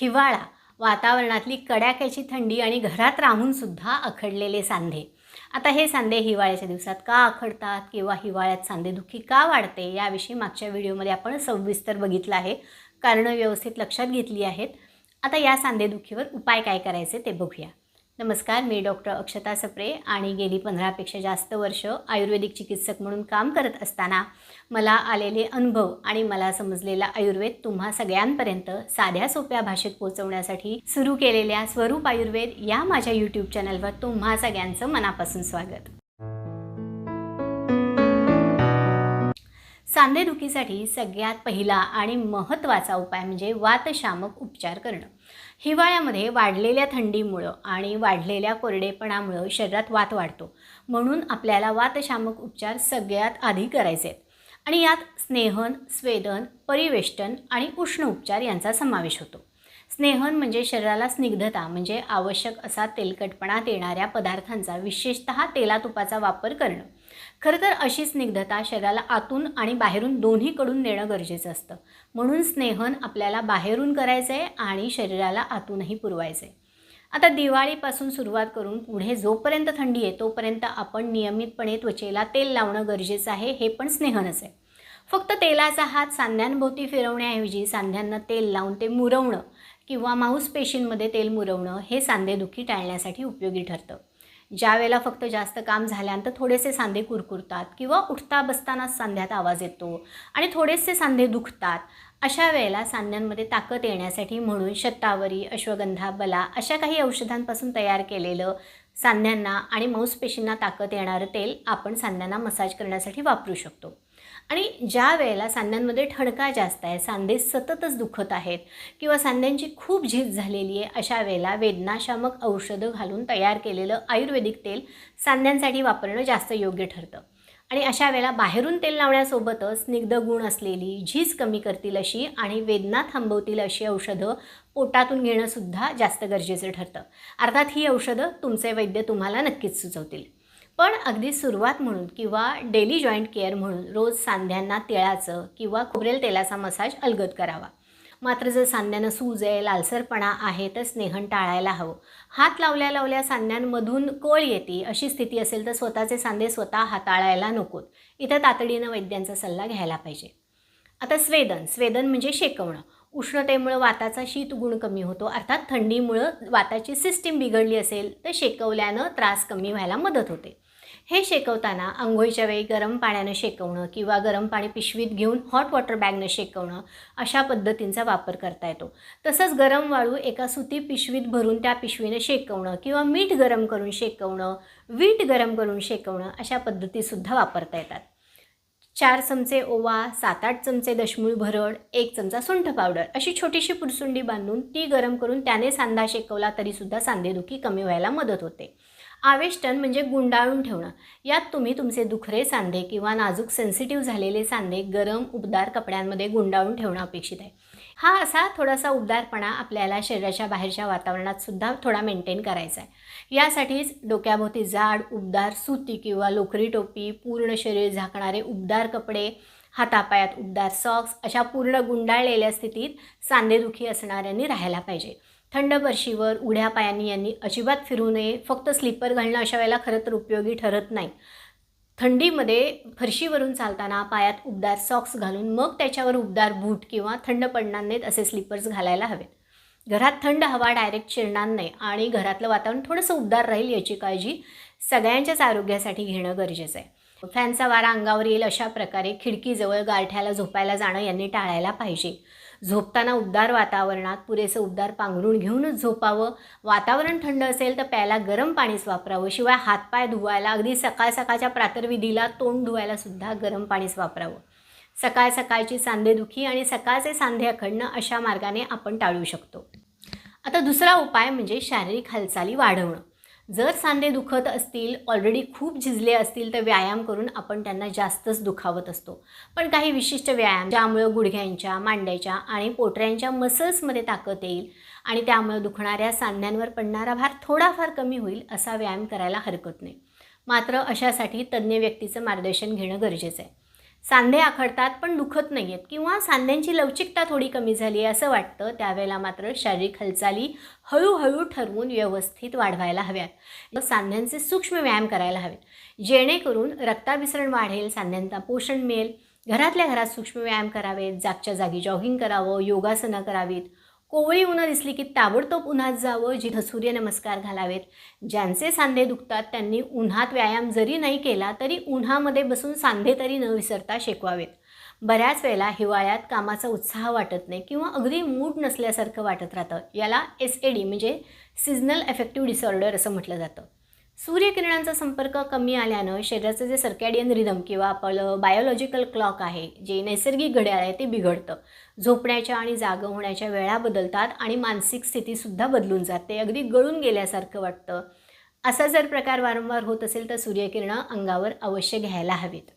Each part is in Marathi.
हिवाळा वातावरणातली कडाक्याची थंडी आणि घरात राहूनसुद्धा अखडलेले सांधे. आता हे सांधे हिवाळ्याच्या दिवसात का अखडतात किंवा हिवाळ्यात सांधेदुखी का वाढते याविषयी मागच्या व्हिडिओमध्ये आपण सविस्तर बघितलं आहे. कारणं व्यवस्थित लक्षात घेतली आहेत. आता या सांधेदुखीवर उपाय काय करायचे ते बघूया. नमस्कार मी डॉक्टर अक्षता सप्रे आणि गेली पंधरापेक्षा जास्त वर्ष आयुर्वेदिक चिकित्सक म्हणून काम करत असताना मला आलेले अनुभव आणि मला समजलेला आयुर्वेद तुम्हा सगळ्यांपर्यंत साध्या सोप्या भाषेत पोहोचवण्यासाठी सुरू केलेल्या स्वरूप आयुर्वेद या माझ्या यूट्यूब चॅनलवर तुम्हा सगळ्यांचं मनापासून स्वागत. सांधेदुखीसाठी सगळ्यात पहिला आणि महत्त्वाचा उपाय म्हणजे वातशामक उपचार करणं. हिवाळ्यामध्ये वाढलेल्या थंडीमुळं आणि वाढलेल्या कोरडेपणामुळं शरीरात वात वाढतो. म्हणून आपल्याला वातशामक उपचार सगळ्यात आधी करायचे आहेत. आणि यात स्नेहन स्वेदन परिवेष्टन आणि उष्ण उपचार यांचा समावेश होतो. स्नेहन म्हणजे शरीराला स्निग्धता म्हणजे आवश्यक असा तेलकटपणात येणाऱ्या पदार्थांचा विशेषत तेलातुपाचा वापर करणं. खरं तर अशी स्निग्धता शरीराला आतून आणि बाहेरून दोन्हीकडून देणं गरजेचं असतं. म्हणून स्नेहन आपल्याला बाहेरून करायचं आहे आणि शरीराला आतूनही पुरवायचं आहे आता दिवाळीपासून सुरुवात करून पुढे जोपर्यंत थंडी आहे तोपर्यंत आपण नियमितपणे त्वचेला तेल लावणं गरजेचं आहे हे पण स्नेहनच आहे. फक्त तेलाचा हात सांध्यांभोवती फिरवण्याऐवजी सांध्यांना तेल लावून ते मुरवणं किंवा मांसपेशींमध्ये तेल मुरवणं हे सांधेदुखी टाळण्यासाठी उपयोगी ठरतं. ज्या वेळेला फक्त जास्त काम झाल्यानंतर थोडेसे सांधे कुरकुरतात किंवा उठता बसतानाच सांध्यात आवाज येतो आणि थोडेसे सांधे दुखतात अशा वेळेला सांध्यांमध्ये ताकद येण्यासाठी म्हणून शतावरी अश्वगंधा बला अशा काही औषधांपासून तयार केलेलं सांध्यांना आणि मांसपेशींना ताकद येणारं तेल आपण सांध्यांना मसाज करण्यासाठी वापरू शकतो. आणि ज्या वेळेला सांध्यांमध्ये ठणका जास्त आहे सांधे सततच दुखत आहेत किंवा सांध्यांची खूप झीज झालेली आहे अशा वेळेला वेदनाशामक औषधं घालून तयार केलेलं आयुर्वेदिक तेल सांध्यांसाठी वापरणं जास्त योग्य ठरतं. आणि अशा वेळेला बाहेरून तेल लावण्यासोबतच स्निग्ध गुण असलेली झीज कमी करतील अशी आणि वेदना थांबवतील अशी औषधं पोटातून घेणंसुद्धा जास्त गरजेचं ठरतं. अर्थात ही औषधं तुमचे वैद्य तुम्हाला नक्कीच सुचवतील. पण अगदी सुरुवात म्हणून किंवा डेली जॉईंट केअर म्हणून रोज सांध्यांना तिळाचं किंवा खोबरेल तेलाचा मसाज अलगद करावा. मात्र जर सांध्यानं सूज आहे लालसरपणा आहे तर स्नेहन टाळायला हवं. हात लावल्या लावल्या सांध्यांमधून कळ येते अशी स्थिती असेल तर स्वतःचे सांधे स्वतः हाताळायला नकोत. इथं तातडीनं वैद्यांचा सल्ला घ्यायला पाहिजे. आता स्वेदन. स्वेदन म्हणजे शेकवणं. उष्णतेमुळं वाताचा शीत गुण कमी होतो. अर्थात थंडीमुळं वाताची सिस्टीम बिघडली असेल तर शेकवल्यानं त्रास कमी व्हायला मदत होते. हे शेकवताना आंघोळीच्या वेळी गरम पाण्यानं शेकवणं किंवा गरम पाणी पिशवीत घेऊन हॉट वॉटर बॅगनं शेकवणं अशा पद्धतींचा वापर करता येतो. तसंच गरम वाळू एका सुती पिशवीत भरून त्या पिशवीनं शेकवणं किंवा मीठ गरम करून शेकवणं वीट गरम करून शेकवणं अशा पद्धतीसुद्धा वापरता येतात. चार चमचे ओवा सात आठ चमचे दशमूळ भरड एक चमचा सुंठ पावडर अशी छोटीशी पुरसुंडी बांधून ती गरम करून त्याने सांधा शेकवला तरीसुद्धा सांधेदुखी कमी व्हायला मदत होते. आवेष्टन म्हणजे गुंडाळून ठेवणं. यात तुम्ही तुमचे दुखरे सांधे किंवा नाजूक सेन्सिटिव्ह झालेले सांधे गरम उबदार कपड्यांमध्ये गुंडाळून ठेवणं अपेक्षित आहे. हा असा थोडासा उबदारपणा आपल्याला शरीराच्या बाहेरच्या वातावरणात सुद्धा थोडा मेंटेन करायचा आहे. यासाठीच डोक्याभोवती जाड उबदार सुती किंवा लोकरी टोपी पूर्ण शरीर झाकणारे उबदार कपडे हातापायात उबदार सॉक्स अशा पूर्ण गुंडाळलेल्या स्थितीत सांधेदुखी असणाऱ्यांनी राहायला पाहिजे. थंड फरशीवर उड्या पायांनी यांनी अजिबात फिरू नये. फक्त स्लीपर घालणं अशा वेळेला खरं तर उपयोगी ठरत नाही. थंडीमध्ये फरशीवरून चालताना पायात उबदार सॉक्स घालून मग त्याच्यावर उबदार बूट किंवा थंड पडणार नाहीत असे स्लीपर्स घालायला हवेत. घरात थंड हवा डायरेक्ट शिरणार नाही आणि घरातलं वातावरण थोडंसं उबदार राहील याची काळजी सगळ्यांच्याच आरोग्यासाठी घेणं गरजेचं आहे. फॅनचा वारा अंगावर येईल अशा प्रकारे खिडकीजवळ गारठ्याला झोपायला जाणं यांनी टाळायला पाहिजे. झोपताना उबदार वातावरणात पुरेसं उबदार पांघरून घेऊनच झोपावं. वातावरण थंड असेल तर प्यायला गरम पाणीच वापरावं. शिवाय हातपाय धुवायला अगदी सकाळ सकाळच्या प्रातर्विधीला तोंड धुवायला सुद्धा गरम पाणीच वापरावं. सकाळ सकाळची सांधेदुखी आणि सकाळचे सांधे अखडणं अशा मार्गाने आपण टाळू शकतो. आता दुसरा उपाय म्हणजे शारीरिक हालचाली वाढवणं. जर सांधे दुखत असतील ऑलरेडी खूप झिजले असतील तर व्यायाम करून आपण त्यांना जास्तच दुखावत असतो. पण काही विशिष्ट व्यायाम ज्यामुळं गुडघ्यांच्या मांड्याच्या आणि पोटऱ्यांच्या मसल्समध्ये ताकद येईल आणि त्यामुळे दुखणाऱ्या सांध्यांवर पडणारा भार थोडाफार कमी होईल असा व्यायाम करायला हरकत नाही. मात्र अशासाठी तज्ज्ञ व्यक्तीचं मार्गदर्शन घेणं गरजेचं आहे. सांधे आखडतात पण दुखत नाही आहेत किंवा सांध्यांची लवचिकता थोडी कमी झाली आहे असं वाटतं त्यावेळेला मात्र शारीरिक हालचाली हळूहळू ठरवून व्यवस्थित वाढवायला हव्यात. सांध्यांचे सूक्ष्म व्यायाम करायला हवेत. जेणेकरून रक्ताभिसरण वाढेल सांध्यांना पोषण मिळेल. घरातल्या घरात सूक्ष्म व्यायाम करावेत जागच्या जागी जॉगिंग करावं योगासनं करावीत. कोवळी उन्हा दिसली की ताबडतोब उन्हात जावं जिथं सूर्यनमस्कार घालावेत. ज्यांचे सांधे दुखतात त्यांनी उन्हात व्यायाम जरी नाही केला तरी उन्हामध्ये बसून सांधे तरी न विसरता शेकवावेत. बऱ्याच वेळेला हिवाळ्यात कामाचा उत्साह वाटत नाही किंवा अगदी मूड नसल्यासारखं वाटत राहतं. याला एस ए डी म्हणजे सिजनल एफेक्टिव्ह डिसऑर्डर असं म्हटलं जातं. सूर्यकिरणांचा संपर्क कमी आल्यानं शरीराचं जे सर्कॅडियन रिदम किंवा आपलं बायोलॉजिकल क्लॉक आहे जे नैसर्गिक घड्याळ आहे ते बिघडतं. झोपण्याच्या आणि जागं होण्याच्या वेळा बदलतात आणि मानसिक स्थितीसुद्धा बदलून जाते. अगदी गळून गेल्यासारखं वाटतं. असा जर प्रकार वारंवार होत असेल तर सूर्यकिरणं अंगावर अवश्य घ्यायला हवीत.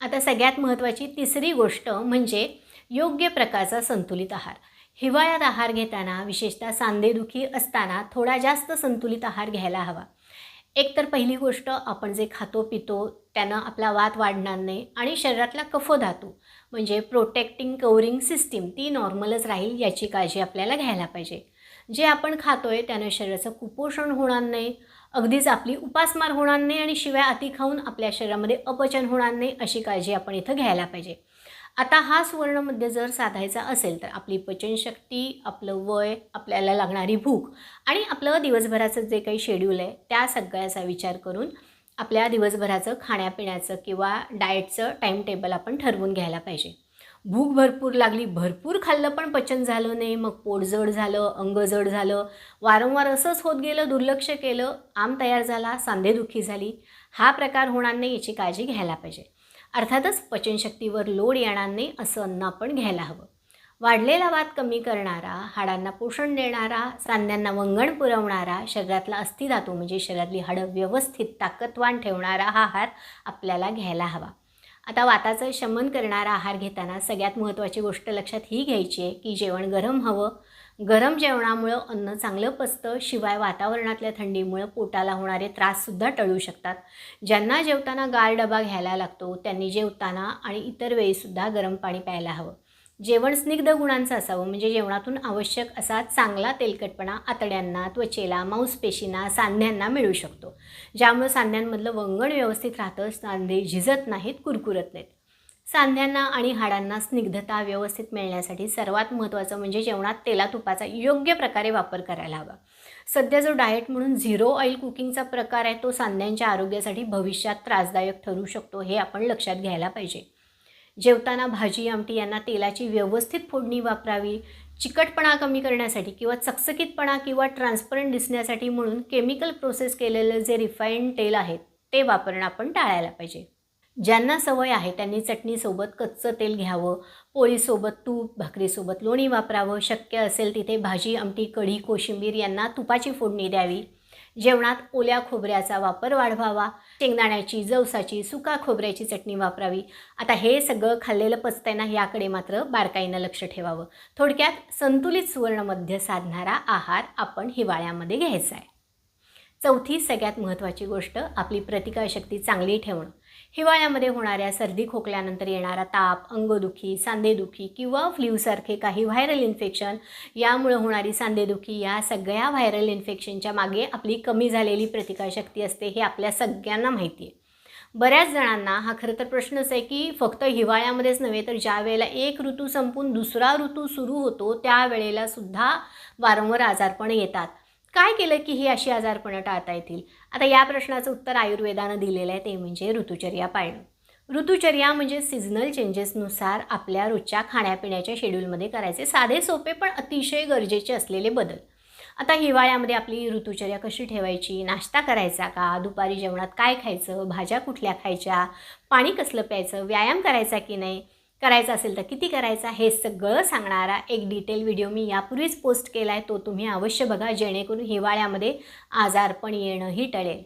आता सगळ्यात महत्त्वाची तिसरी गोष्ट म्हणजे योग्य प्रकारचा संतुलित आहार. हिवाळ्यात आहार घेताना विशेषतः सांधेदुखी असताना थोडा जास्त संतुलित आहार घ्यायला हवा. एक तर पहिली गोष्ट आपण जे खातो पितो त्यानं आपला वात वाढणार नाही आणि शरीरातला कफधातू म्हणजे प्रोटेक्टिंग कवरिंग सिस्टीम ती नॉर्मलच राहील याची काळजी आपल्याला घ्यायला पाहिजे. जे आपण खातो आहे त्यानं शरीराचं कुपोषण होणार नाही अगदीच आपली उपासमार होणार नाही आणि शिवाय अति खाऊन आपल्या शरीरामध्ये अपचन होणार नाही अशी काळजी आपण इथं घ्यायला पाहिजे. आता हा सुवर्णमध्य जर साधायचा असेल तर आपली पचनशक्ती आपलं वय आपल्याला लागणारी भूक आणि आपलं दिवसभराचं जे काही शेड्यूल आहे त्या सगळ्याचा विचार करून आपल्या दिवसभराचं खाण्यापिण्याचं किंवा डाएटचं टाईम टेबल आपण ठरवून घ्यायला पाहिजे. भूक भरपूर लागली भरपूर खाल्लं पण पचन झालं नाही मग पोट जड झालं अंग जड झालं वारंवार असंच होत गेलं दुर्लक्ष केलं आम तयार झाला सांधेदुखी झाली हा प्रकार होणार नाही याची काळजी घ्यायला पाहिजे. अर्थातच पचनशक्तीवर लोड येणार नाही असं अन्न आपण घ्यायला हवं. वाढलेला वाद कमी करणारा हाडांना पोषण देणारा सांध्यांना वंगण पुरवणारा शरीरातला अस्थिधातू म्हणजे शरीरातली हाडं व्यवस्थित ताकदवान ठेवणारा हा आहार आपल्याला घ्यायला हवा. आता वाताचं शमन करणारा आहार घेताना सगळ्यात महत्त्वाची गोष्ट लक्षात ही घ्यायची आहे की जेवण गरम हवं गरम जेवणामुळं अन्न चांगलं पचतं शिवाय वातावरणातल्या थंडीमुळं पोटाला होणारे त्राससुद्धा टळू शकतात. ज्यांना जेवताना गार डबा घ्यायला लागतो त्यांनी जेवताना आणि इतर वेळीसुद्धा गरम पाणी प्यायला हवं. जेवण स्निग्ध गुणांचं असावं म्हणजे जेवणातून आवश्यक असा चांगला तेलकटपणा आतड्यांना त्वचेला मांसपेशींना सांध्यांना मिळू शकतो. ज्यामुळं सांध्यांमधलं वंगण व्यवस्थित राहतं सांधे झिजत नाहीत कुरकुरत नाहीत. सांध्यांना आणि हाडांना स्निग्धता व्यवस्थित मिळण्यासाठी सर्वात महत्त्वाचं म्हणजे जेवणात तेला तुपाचा योग्य प्रकारे वापर करायला हवा. सध्या जो डाएट म्हणून झिरो ऑइल कुकिंगचा प्रकार आहे तो सांध्यांच्या आरोग्यासाठी भविष्यात त्रासदायक ठरू शकतो हे आपण लक्षात घ्यायला पाहिजे. जेवताना भाजी आमटी यांना तेलाची व्यवस्थित फोडणी वापरावी चिकटपणा कमी करण्यासाठी किंवा चकचकीतपणा किंवा ट्रान्सपरंट दिसण्यासाठी म्हणून केमिकल प्रोसेस केलेलं जे रिफाईंड तेल आहे ते वापरणं आपण टाळायला पाहिजे. ज्यांना सवय आहे त्यांनी चटणीसोबत कच्चं तेल घ्यावं पोळीसोबत तूप भाकरीसोबत लोणी वापरावं शक्य असेल तिथे भाजी आमटी कढी कोशिंबीर यांना तुपाची फोडणी द्यावी. जेवणात ओल्या खोबऱ्याचा वापर वाढवावा शेंगदाण्याची जवसाची सुका खोबऱ्याची चटणी वापरावी. आता हे सगळं खाल्लेलं पचताना याकडे मात्र बारकाईनं लक्ष ठेवावं. थोडक्यात संतुलित सुवर्णमध्य साधणारा आहार आपण हिवाळ्यामध्ये घ्यायचा आहे. चौथी सगळ्यात महत्त्वाची गोष्ट आपली प्रतिकारशक्ती चांगली ठेवणं. हिवाळ्यामध्ये होणाऱ्या सर्दी खोकल्यानंतर येणारा ताप अंगदुखी सांधेदुखी किंवा फ्ल्यूसारखे काही व्हायरल इन्फेक्शन यामुळे होणारी सांधेदुखी या सगळ्या व्हायरल इन्फेक्शनच्या मागे आपली कमी झालेली प्रतिकारशक्ती असते हे आपल्या सगळ्यांना माहिती आहे. बऱ्याच जणांना हा खरं तर प्रश्नच आहे की फक्त हिवाळ्यामध्येच नव्हे तर ज्या वेळेला एक ऋतू संपून दुसरा ऋतू सुरू होतो त्यावेळेला सुद्धा वारंवार आजारपण येतात. काय केलं की ही अशी आजारपणं टाळता येतील? आता या प्रश्नाचं उत्तर आयुर्वेदानं दिलेलं आहे ते म्हणजे ऋतुचर्या पाळणं. ऋतुचर्या म्हणजे सिजनल चेंजेसनुसार आपल्या रोजच्या खाण्यापिण्याच्या शेड्यूलमध्ये करायचे. साधे सोपे पण अतिशय गरजेचे असलेले बदल. आता हिवाळ्यामध्ये आपली ऋतुचर्या कशी ठेवायची? नाश्ता करायचा का? दुपारी जेवणात काय खायचं? भाज्या कुठल्या खायच्या? पाणी कसलं प्यायचं? व्यायाम करायचा की नाही? करायचा असेल तर किती करायचा हे सगळं सांगणारा एक डिटेल व्हिडिओ मी यापूर्वीच पोस्ट केला आहे तो तुम्ही अवश्य बघा जेणेकरून हिवाळ्यामध्ये आजारपण येणंही टळेल.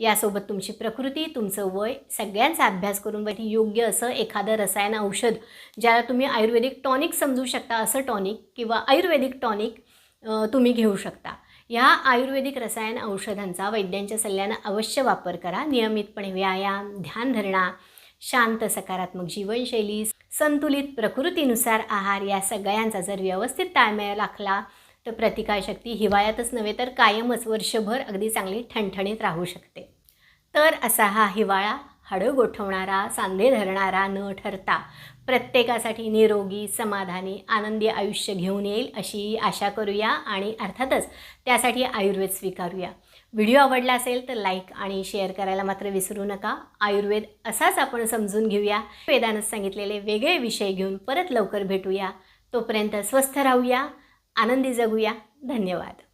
यासोबत तुमची प्रकृती तुमचं वय सगळ्यांचा अभ्यास करून बघी योग्य असं एखादं रसायन औषध ज्याला तुम्ही आयुर्वेदिक टॉनिक समजू शकता असं टॉनिक किंवा आयुर्वेदिक टॉनिक तुम्ही घेऊ शकता. ह्या आयुर्वेदिक रसायन औषधांचा वैद्यांच्या सल्ल्यानं अवश्य वापर करा. नियमितपणे व्यायाम ध्यानधरणा शांत सकारात्मक जीवनशैली संतुलित प्रकृतीनुसार आहार या सगळ्यांचा जर व्यवस्थित ताळमेळ राखला तर प्रतिकारशक्ती हिवाळ्यातच नव्हे तर कायमच वर्षभर अगदी चांगली ठणठणीत राहू शकते. तर असा हा हिवाळा हाडं गोठवणारा सांधे धरणारा न ठरता प्रत्येकासाठी निरोगी समाधानी आनंदी आयुष्य घेऊन येईल अशी आशा करूया आणि अर्थातच त्यासाठी आयुर्वेद स्वीकारूया. व्हिडिओ आवडला असेल तर लाईक आणि शेअर करायला मात्र विसरू नका. आयुर्वेद असाच आपण समजून घेऊया. वेदानं सांगितलेले वेगळे विषय घेऊन परत लवकर भेटूया. तोपर्यंत स्वस्थ राहूया. आनंदी जगूया. धन्यवाद.